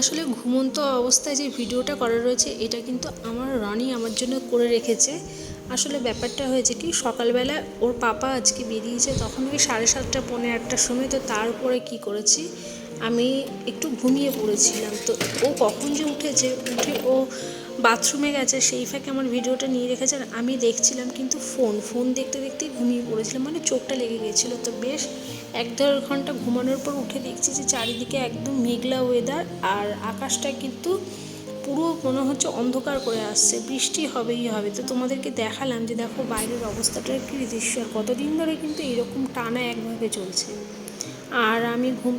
আসলে ঘুমন্ত অবস্থায় যে ভিডিওটা করা রয়েছে, এটা কিন্তু আমার রনি আমার জন্য করে রেখেছে। আসলে ব্যাপারটা হয়েছে কি, সকালবেলা ওর পাপা আজকে বেরিয়েছে, তখন ওই সাড়ে সাতটা, পৌনে আটটার সময়, তো তারপরে কি করেছি, আমি একটু ঘুমিয়ে পড়েছিলাম। তো ও কখন যে উঠেছে, উঠে ও বাথরুমে গেছে, সেই ফাঁকে আমার ভিডিওটা নিয়ে রেখেছে, আর আমি দেখছিলাম কিন্তু ফোন ফোন দেখতে দেখতেই ঘুমিয়ে পড়েছিলাম মানে চোখটা লেগে গেছিল তো বেশ এক দেড় ঘণ্টা ঘুমানোর পর উঠে দেখছি যে চারিদিকে একদম মেঘলা ওয়েদার আর আকাশটা কিন্তু পুরো মনে হচ্ছে অন্ধকার করে আসছে। বৃষ্টি হবেই হবে। তো তোমাদেরকে দেখালাম যে দেখো বাইরের অবস্থাটা কি দৃশ্য আর কতদিন ধরে কিন্তু এরকম টানা একভাবে চলছে। আর আমি ঘুম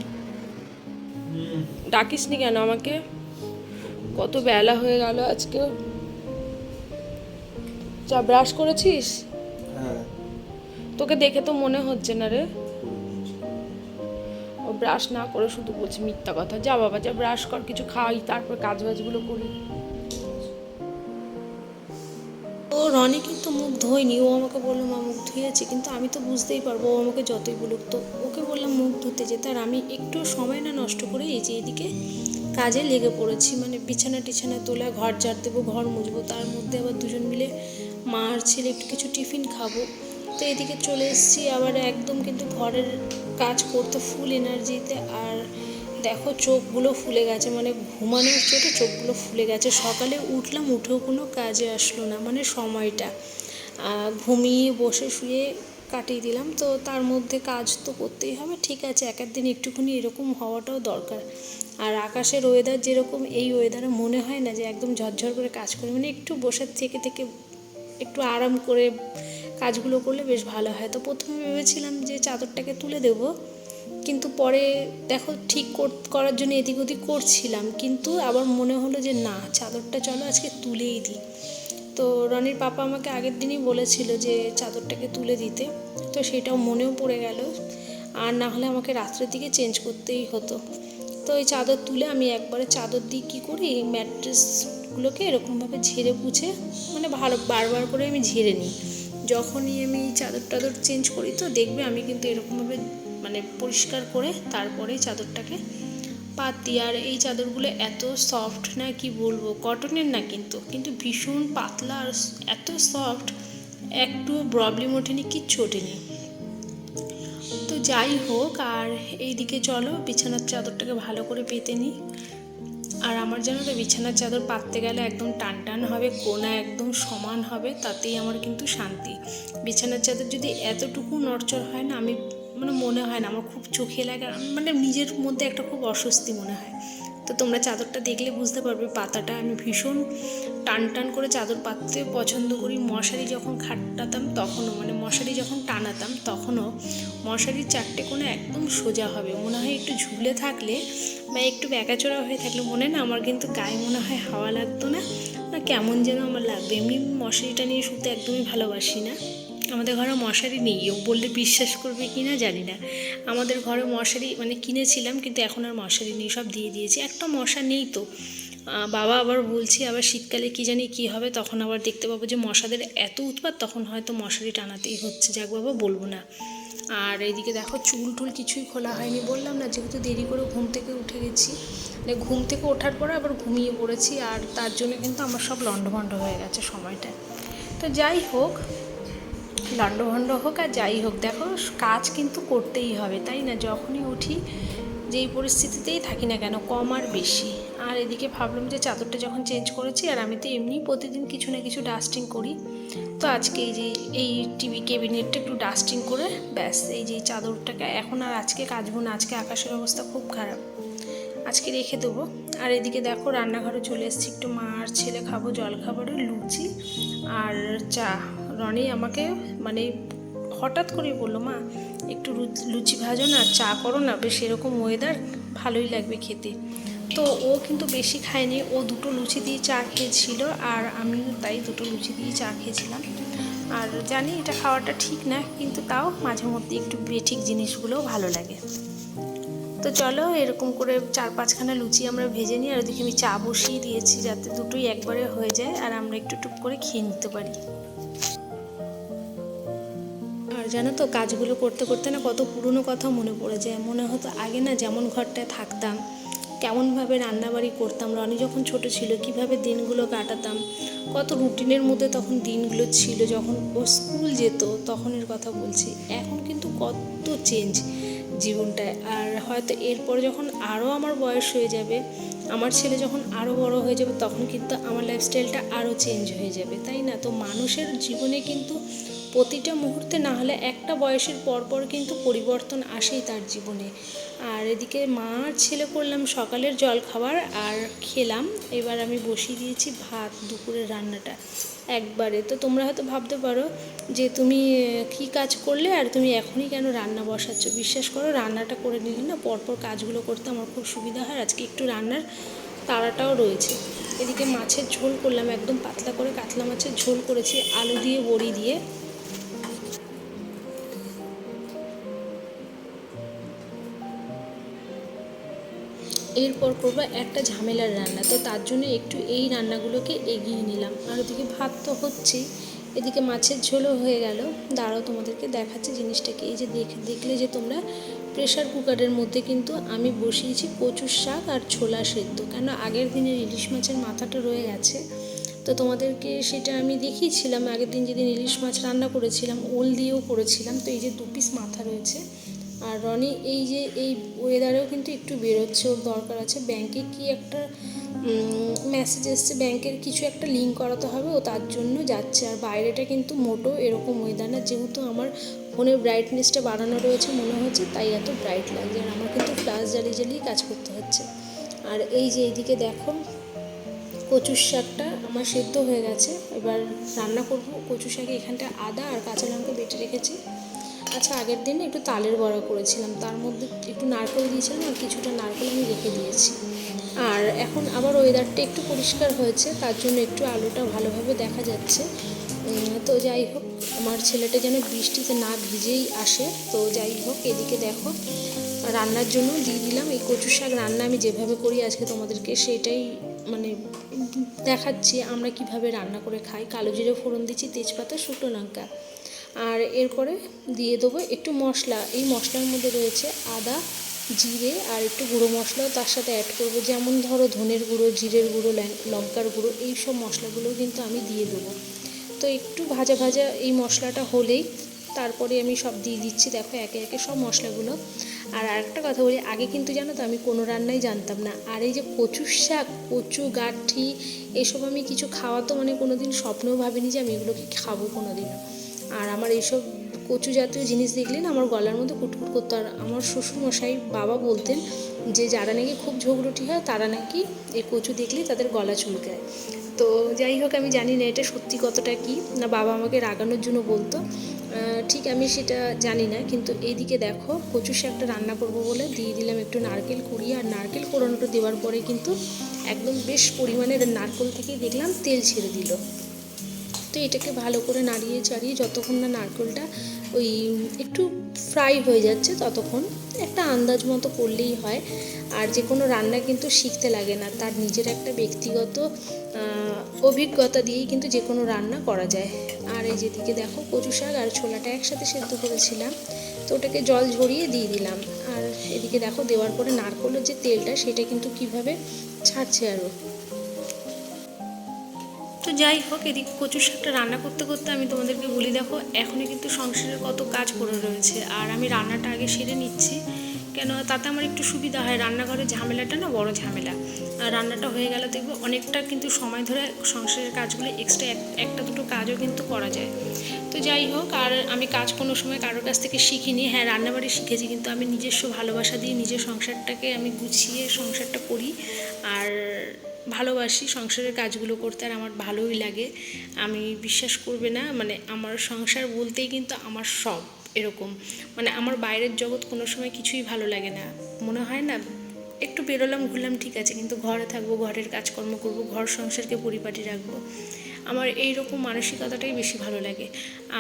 ডাকিসনি কেন আমাকে? কত বেলা হয়ে গেল আজকে। চা ব্রাশ করেছিস? হ্যাঁ। তোকে দেখে তো মনে হচ্ছে না রে। ব্রাশ না করে শুধু বলছে মিথ্যা কথা। যা বাবা, যা ব্রাশ কর, কিছু খাই, তারপর কাজ বাজগুলো করি। ও রনি কিন্তু মুখ ধোয়নি, ও আমাকে বলল, মা, মুখ ধুয়েছে। কিন্তু আমি তো বুঝতেই পারব, ও আমাকে যতই বলুক তো। ওকে বললাম, মুখ ধুতে যেতে। আর আমি একটু সময় না নষ্ট করে এই যে এদিকে কাজে লেগে পড়েছি। মানে বিছানা টিছানা তোলা, ঘর ঝাড় দেবো, ঘর মুছবো, তার মধ্যে আবার দুজন মিলে মা আর ছেলে একটু কিছু টিফিন খাব। তো এদিকে চলে এসেছি, আবার একদম কিন্তু ঘরের কাজ করতে ফুল এনার্জিতে আর দেখো চোখগুলো ফুলে গেছে মানে ঘুমানোর চোটে চোখগুলো ফুলে গেছে। সকালে উঠলাম, উঠেও কোনো কাজে আসলো না মানে সময়টা। ঘুমিয়ে বসে শুয়ে কাটিয়ে দিলাম, তো তার মধ্যে কাজ তো করতেই হবে, ঠিক আছে, এক এক দিন একটুখানি এরকম হওয়াটাও দরকার। আর আকাশের ওয়েদার যেরকম, এই ওয়েদারে মনে হয় না যে একদম ঝরঝর করে কাজ করি মানে একটু বসে থেকে থেকে একটু আরাম করে কাজগুলো করলে বেশ ভালো হয়। তো প্রথমে ভেবেছিলাম যে চাদরটাকে তুলে দেব। কিন্তু পরে দেখো ঠিক কর- করার জন্য এদিক ওদিক করছিলাম। কিন্তু আবার মনে হলো যে না, চাদরটা চলো আজকে তুলেই দিই। তো রনির পাপা আমাকে আগের দিনই বলেছিল যে চাদরটাকে তুলে দিতে। তো সেটাও মনেও পড়ে গেল। আর না হলে আমাকে রাত্রের দিকে চেঞ্জ করতেই হতো। তো এই চাদর তুলে আমি একবারে চাদর দিয়ে কী করি, ম্যাট্রেসগুলোকে এরকমভাবে ঝেড়ে পুছে মানে ভালো বারবার করে আমি ঝেড়ে নিই। যখনই আমি চাদর টাদর চেঞ্জ করি, তো দেখবে আমি কিন্তু এরকমভাবে মানে পরিষ্কার করে তারপরে চাদরটাকে পাতি আর এই চাদরগুলো এত সফট না কি বলব কটনের না কিন্তু কিন্তু ভীষণ পাতলা আর এত সফট একটু প্রবলেম ওঠেনি, কিচ্ছু ওঠেনি। তো যাই হোক, আর এইদিকে চলো, বিছানার চাদরটাকে ভালো করে পেতে নিই। আর আমার যেন তো বিছানার চাদর পাততে গেলে একদম টান টান হবে, কোনা একদম সমান হবে, তাতেই আমার কিন্তু শান্তি। বিছানার চাদর যদি এতটুকু নড়চড় হয় না, আমি মানে মনে হয় না, আমার খুব চোখে লাগে মানে নিজের মধ্যে একটা খুব অস্বস্তি মনে হয়। তো তোমরা চাদরটা দেখলে বুঝতে পারবে, পাতাটা আমি ভীষণ টান টান করে চাদর পাততে পছন্দ করি। মশারি যখন খাটাতাম তখনও মানে মশারি যখন টানাতাম তখনও মশারির চারটে কোনো একদম সোজা হবে। মনে হয় একটু ঝুলে থাকলে বা একটু ব্যাকাচোরা হয়ে থাকলে মনে না আমার কিন্তু গায়ে মনে হয় হাওয়া লাগতো না না কেমন যেন আমার লাগবে। এমনি মশারিটা নিয়ে শুতে একদমই ভালোবাসি না। আমাদের ঘরে মশারি নেই, ও বললে বিশ্বাস করবে কি না জানি না। আমাদের ঘরে মশারি মানে কিনেছিলাম কিন্তু এখন আর মশারি নেই, সব দিয়ে দিয়েছি। একটা মশা নেই তো। বাবা আবার বলছি, আবার শীতকালে কি জানি কি হবে, তখন আবার দেখতে পাবো যে মশাদের এত উৎপাত, তখন হয়তো মশারি টানাতেই হচ্ছে, যাক বাবা বলব না। আর এইদিকে দেখো, চুল টুল কিছুই খোলা হয়নি, বললাম না যেহেতু দেরি করে ঘুম থেকে উঠে গেছি। মানে ঘুম থেকে ওঠার পরে আবার ঘুমিয়ে পড়েছি, আর তার জন্য কিন্তু আমার সব লণ্ডভণ্ড হয়ে গেছে সময়টা। তো যাই হোক লণ্ডভণ্ড হোক আর যাই হোক, দেখো, কাজ কিন্তু করতেই হবে, তাই না? যখনই উঠি, যেই পরিস্থিতিতেই থাকি না কেন, কম আর বেশি। আর এদিকে ভাবলাম যে চাদরটা যখন চেঞ্জ করেছি, আর আমি তো এমনি প্রতিদিন কিছু না কিছু ডাস্টিং করি, তো আজকে এই যে, এই টিভি ক্যাবিনেটটা একটু ডাস্টিং করে, ব্যাস, এই যে চাদরটাকে এখন আর আজকে কাচবো না, আজকে আকাশের অবস্থা খুব খারাপ। আজকে রেখে দেবো। আর এদিকে দেখো, রান্নাঘরে চলে এসেছি, একটু মা আর ছেলে খাব জল খাবারে লুচি আর চা। রনি আমাকে মানে হঠাৎ করে বলল, মা, একটু লুচি ভাজো না চা করো না, বেশ এরকম ওয়েদার ভালোই লাগবে খেতে। তো ও কিন্তু বেশি খায়নি, ও দুটো লুচি দিয়ে চা খেয়েছিল, আর আমিও তাই দুটো লুচি দিয়ে চা খেয়েছিলাম। আর জানি এটা খাওয়াটা ঠিক না, কিন্তু তাও মাঝে মধ্যে একটু বেঠিক জিনিসগুলোও ভালো লাগে। তো চলো, এরকম করে চার পাঁচখানা লুচি আমরা ভেজে নিই, আর ওদিকে আমি চা বসিয়ে দিয়েছি যাতে দুটোই একবারে হয়ে যায়, আর আমরা একটু টুক করে খেয়ে নিতে পারি। জানো তো, কাজগুলো করতে করতে না কত পুরনো কথা মনে পড়ে যায়। মনে হতো আগে না যেমন ঘরটায় থাকতাম, কেমনভাবে রান্নাবাড়ি করতাম, রনি যখন ছোট ছিল, কীভাবে দিনগুলো কাটাতাম, কত রুটিনের মধ্যে তখন দিনগুলো ছিল, যখন ও স্কুল যেত, তখনের কথা বলছি। এখন কিন্তু কত চেঞ্জ জীবনটায়। আর হয়তো এরপর যখন আরও আমার বয়স হয়ে যাবে, আমার ছেলে যখন আরও বড় হয়ে যাবে, তখন কিন্তু আমার লাইফস্টাইলটা আরও চেঞ্জ হয়ে যাবে, তাই না? তো মানুষের জীবনে কিন্তু প্রতিটা মুহূর্তে না হলে একটা বয়সের পর পর কিন্তু পরিবর্তন আসেই তার জীবনে। আর এদিকে মা আর ছেলে করলাম সকালের জল খাবার আর খেলাম। এবার আমি বসিয়ে দিয়েছি ভাত, দুপুরের রান্নাটা। একবারে। তো তোমরা হয়তো ভাবতে পারো যে তুমি কি কাজ করলে আর তুমি এখনই কেন রান্না বসাচ্ছ? বিশ্বাস করো, রান্নাটা করে নিলে না পরপর কাজগুলো করতে আমার খুব সুবিধা হয়। আজকে একটু রান্নার তাড়াটাও রয়েছে। এদিকে মাছের ঝোল করলাম, একদম পাতলা করে কাতলা মাছের ঝোল করেছি, আলু দিয়ে, বড়ি দিয়ে। এরপর করব একটা ঝামেলার রান্না। তো তার জন্য একটু এই রান্নাগুলোকে এগিয়ে নিলাম। আর ওদিকে ভাত তো হচ্ছেই। এদিকে মাছের ঝোলও হয়ে গেল। দাঁড়াও তোমাদেরকে দেখাচ্ছি জিনিসটাকে। এই যে দেখ দেখলে যে তোমরা প্রেশার কুকারের মধ্যে কিন্তু আমি বসিয়েছি কচুর শাক আর ছোলা সেদ্ধ। কেন আগের দিনের ইলিশ মাছের মাথাটা রয়ে গেছে। তো তোমাদেরকে সেটা আমি দেখিয়েছিলাম। আগের দিন যেদিন ইলিশ মাছ রান্না করেছিলাম, ওল দিয়েও করেছিলাম। তো এই যে দু পিস মাথা রয়েছে। আর রনি, এই যে এই ওয়েদারেও কিন্তু একটু বেরোচ্ছে ওর দরকার আছে। ব্যাংকে কি একটা মেসেজ এসছে ব্যাংকের কিছু একটা লিঙ্ক করাতে হবে, ও তার জন্য যাচ্ছে। আর বাইরেটা কিন্তু মোটো, এরকম ওয়েদার না। যেহেতু আমার ফোনের ব্রাইটনেসটা বাড়ানো রয়েছে মনে হচ্ছে, তাই এত ব্রাইট লাগছে। আর আমার কিন্তু ফ্লাশ জ্বালিয়ে জ্বালিয়ে কাজ করতে হচ্ছে। আর এই যে এইদিকে দেখো, কচুর শাকটা আমার সেদ্ধ হয়ে গেছে। এবার রান্না করব। কচু শাকে এখানটা আদা আর কাঁচা লঙ্কা বেটে রেখেছি। আচ্ছা আগের দিন একটু তালের বড়া করেছিলাম। তার মধ্যে একটু নারকেল দিয়েছিলাম আর কিছুটা নারকেল আমি রেখে দিয়েছি। আর এখন আবার ওয়েদারটা একটু পরিষ্কার হয়েছে, তার জন্য একটু আলুটা ভালোভাবে দেখা যাচ্ছে। তো যাই হোক, আমার ছেলেটা যেন বৃষ্টিতে না ভিজেই আসে, তো যাই হোক, এদিকে দেখো, রান্নার জন্য দিয়ে দিলাম। এই কচু শাক রান্না আমি যেভাবে করি আজকে তোমাদেরকে, সেটাই মানে দেখাচ্ছি আমরা কীভাবে রান্না করে খাই। কালো জিরে ফোড়ন দিচ্ছি তেজপাতা, শুকনো লঙ্কা। আর এরপরে দিয়ে দেবো একটু মশলা। এই মশলার মধ্যে রয়েছে আদা, জিরে আর একটু গুঁড়ো মশলাও তার সাথে অ্যাড করব। যেমন ধরো ধনের গুঁড়ো, জিরের গুঁড়ো লঙ্কার গুঁড়ো এই সব মশলাগুলোও কিন্তু আমি দিয়ে দেবো। তো একটু ভাজা ভাজা এই মশলাটা হলেই তারপরে আমি সব দিয়ে দিচ্ছি। দেখো একে একে সব মশলাগুলো। আর আরেকটা কথা বলি, আগে কিন্তু জানো তো আমি কোনো রান্নাই জানতাম না। আর এই যে কচুর শাক, কচু, গাঠি, এসব আমি কিছু খাওয়া তো মানে কোনো দিন স্বপ্নেও ভাবিনি যে আমি এগুলোকে খাব কোনো দিনও আর আমার এইসব কচু জাতীয় জিনিস দেখলে না আমার গলার মধ্যে কুটকুট করতো। আর আমার শ্বশুরমশাই বাবা বলতেন যে যারা নাকি খুব ঝগড়ুটি হয়, তারা নাকি এই কচু দেখলে তাদের গলা চুলকায়। তো যাই হোক, আমি জানি না এটা সত্যি কতটা কি। না, বাবা আমাকে রাগানোর জন্য বলতো। ঠিক আমি সেটা জানি না, কিন্তু এইদিকে দেখো, কচু শাকটা রান্না করব বলে দিয়ে দিলাম একটু নারকেল কুড়িয়ে আর নারকেল কোড়ানোটা দেওয়ার পরে কিন্তু একদম বেশ পরিমাণে নারকেল থেকেই দেখলাম তেল ছেড়ে দিল। তো এটাকে ভালো করে নাড়িয়ে চাড়িয়ে যতক্ষণ না নারকেলটা ওই একটু ফ্রাই হয়ে যাচ্ছে ততক্ষণ একটা আন্দাজ মতো করলেই হয়। আর যে কোনো রান্না কিন্তু শিখতে লাগে না। তার নিজের একটা ব্যক্তিগত অভিজ্ঞতা দিয়েই কিন্তু যে কোনো রান্না করা যায়। আর এই যেদিকে দেখো কচু শাক আর ছোলাটা একসাথে সেদ্ধ করেছিলাম। তো ওটাকে জল ঝরিয়ে দিয়ে দিলাম। আর এদিকে দেখো দেওয়ার পরে নারকেলের যে তেলটা সেটা কিন্তু কীভাবে ছাড়ছে আরও যাই হোক, এদিকে কচুর শাকটা রান্না করতে করতে আমি তোমাদেরকে বলি, দেখো, এখনই কিন্তু সংসারের কত কাজ পড়ে রয়েছে। আর আমি রান্নাটা আগে সেরে নিচ্ছি, কেন তাতে আমার একটু সুবিধা হয়। রান্নাঘরের ঝামেলাটা না, বড় ঝামেলা। আর রান্নাটা হয়ে গেলে দেখবে, অনেকটা কিন্তু সময় ধরে সংসারের কাজগুলো এক্সট্রা একটা দুটো কাজও কিন্তু করা যায়। তো যাই হোক, আর আমি কাজ কোনো সময় কারোর কাছ থেকে শিখিনি। হ্যাঁ রান্নাবাড়ি শিখেছি, কিন্তু আমি নিজস্ব ভালোবাসা দিয়ে নিজের সংসারটাকে আমি গুছিয়ে সংসারটা করি। আর ভালোবাসি, সংসারের কাজগুলো করতে আর আমার ভালোই লাগে। আমি বিশ্বাস করবে না মানে আমার সংসার বলতেই কিন্তু আমার সব এরকম। মানে আমার বাইরের জগৎ কোনো সময় কিছুই ভালো লাগে না। মনে হয় না, একটু বেরোলাম, ঘুরলাম, ঠিক আছে। কিন্তু ঘরে থাকব, ঘরের কাজকর্ম করব, ঘর সংসারকে পরিপাটি রাখব। আমার এই রকম মানসিকতাটাই বেশি ভালো লাগে।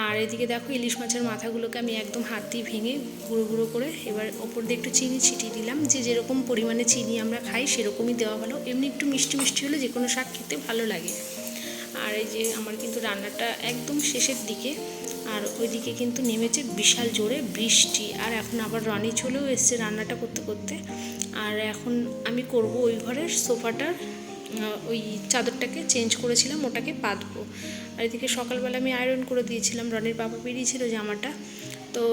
আর এদিকে দেখো ইলিশ মাছের মাথাগুলোকে আমি একদম হাত দিয়ে ভেঙে গুঁড়ো গুঁড়ো করে এবার ওপর দিয়ে একটু চিনি ছিটিয়ে দিলাম। যে যেরকম পরিমাণে চিনি আমরা খাই সেরকমই দেওয়া ভালো। এমনি একটু মিষ্টি মিষ্টি হলে যে কোনো শাক খেতে ভালো লাগে। আর এই যে আমার কিন্তু রান্নাটা একদম শেষের দিকে। আর ওইদিকে কিন্তু নেমেছে বিশাল জোরে বৃষ্টি। আর এখন আবার রনি চলেও এসছে রান্নাটা করতে করতে। আর এখন আমি করব ওই ঘরের সোফাটার ওই চাদরটাকে চেঞ্জ করেছিলাম, ওটাকে পাতবো। আর এদিকে সকালবেলা আমি আয়রন করে দিয়েছিলাম, রনির বাবা বেরিয়েছিল জামাটা, তো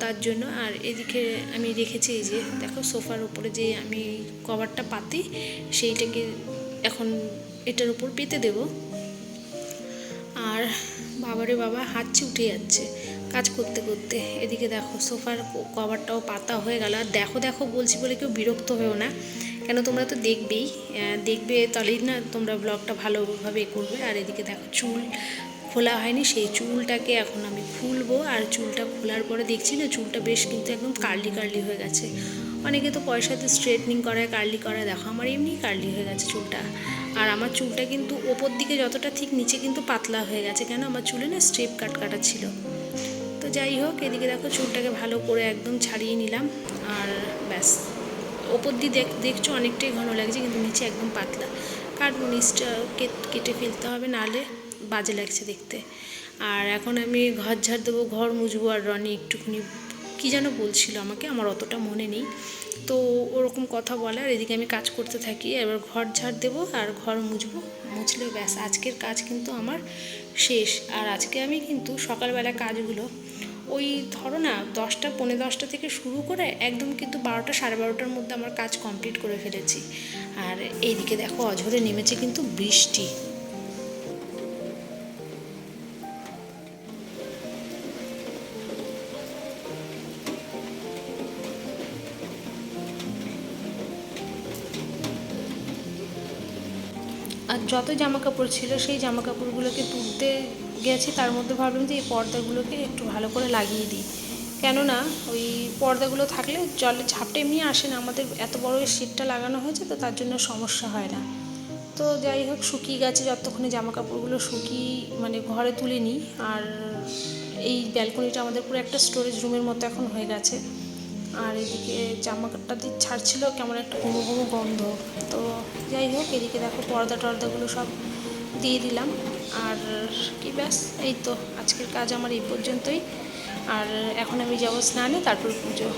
তার জন্য। আর এদিকে আমি রেখেছি এই যে, দেখো সোফার উপরে যে আমি কভারটা পাতি, সেইটাকে এখন এটার উপর পেতে দেবো। আর বাবারে বাবা হাঁচি উঠে যাচ্ছে কাজ করতে করতে। এদিকে দেখো সোফার কভারটাও পাতা হয়ে গেল। আর দেখো দেখো বলছি বলে কেউ বিরক্ত হয়েও না। কেন তোমরা তো দেখবেই দেখবে তাহলেই না তোমরা ব্লগটা ভালোভাবে করবে। আর এদিকে দেখো চুল খোলা হয়নি, সেই চুলটাকে এখন আমি খুলবো। আর চুলটা খোলার পরে দেখছি না চুলটা বেশ কিন্তু একদম কার্লি কার্লি হয়ে গেছে। অনেকে তো পয়সাতে স্ট্রেটনিং করায় কার্লি করায়। দেখো আমার এমনি কার্লি হয়ে গেছে চুলটা। আর আমার চুলটা কিন্তু ওপর দিকে যতটা ঠিক নিচে কিন্তু পাতলা হয়ে গেছে। কেন? আমার চুলে না স্ট্রেপ কাট কাটা ছিল। তো যাই হোক, এদিকে দেখো চুলটাকে ভালো করে একদম ছাড়িয়ে নিলাম। আর ব্যাস। ওপর দিয়ে দেখ, দেখছ অনেকটাই ঘন লাগছে, কিন্তু নিচে একদম পাতলা। কাটবো নিচটা কেট- ফেলতে হবে, নাহলে বাজে লাগছে দেখতে। আর এখন আমি ঘর ঝাড় দেবো, ঘর মুজবো আর রনি একটুখানি, কী যেন বলছিল আমাকে, আমার অতটা মনে নেই। তো ওরকম কথা বলে, আর এদিকে আমি কাজ করতে থাকি, এবার ঘর ঝাড় দেবো আর ঘর মুছবো। মুছলে ব্যাস, আজকের কাজ কিন্তু আমার শেষ। আর আজকে আমি কিন্তু সকালবেলা কাজগুলো ওই ধরো না, দশটা পনেরো দশটা থেকে শুরু করে একদম কিন্তু বারোটা, সাড়ে বারোটার মধ্যে আমার কাজ কমপ্লিট করে ফেলেছি। আর এইদিকে দেখো অঝরে নেমেছে কিন্তু বৃষ্টি। আর যত জামা কাপড় ছিল, সেই জামা কাপড়গুলোকে তুলতে গেছি, তার মধ্যে ভাবলাম যে এই পর্দাগুলোকে একটু ভালো করে লাগিয়ে দিই। কেননা ওই পর্দাগুলো থাকলে জলে ঝাপটা এমনি আসে না, আমাদের এত বড় শীটটা লাগানো হয়েছে তো তার জন্য সমস্যা হয় না। তো যাই হোক, শুকিয়ে গেছে, যতক্ষণে জামা কাপড়গুলো শুকিয়ে মানে ঘরে তুলে নিই, আর এই ব্যালকনিটা আমাদের পুরো একটা স্টোরেজ রুমের মতো এখন হয়ে গেছে। আর এদিকে জামাটা দিয়ে ছাড়ছিল, কেমন একটা ঘুমো ঘুমো গন্ধ। তো যাই হোক, এদিকে দেখো পর্দা টর্দাগুলো সব দিয়ে দিলাম। আর কি ব্যাস, এই তো আজকের কাজ আমার এই পর্যন্তই। আর এখন আমি যাব স্নানে, তারপর পুজো।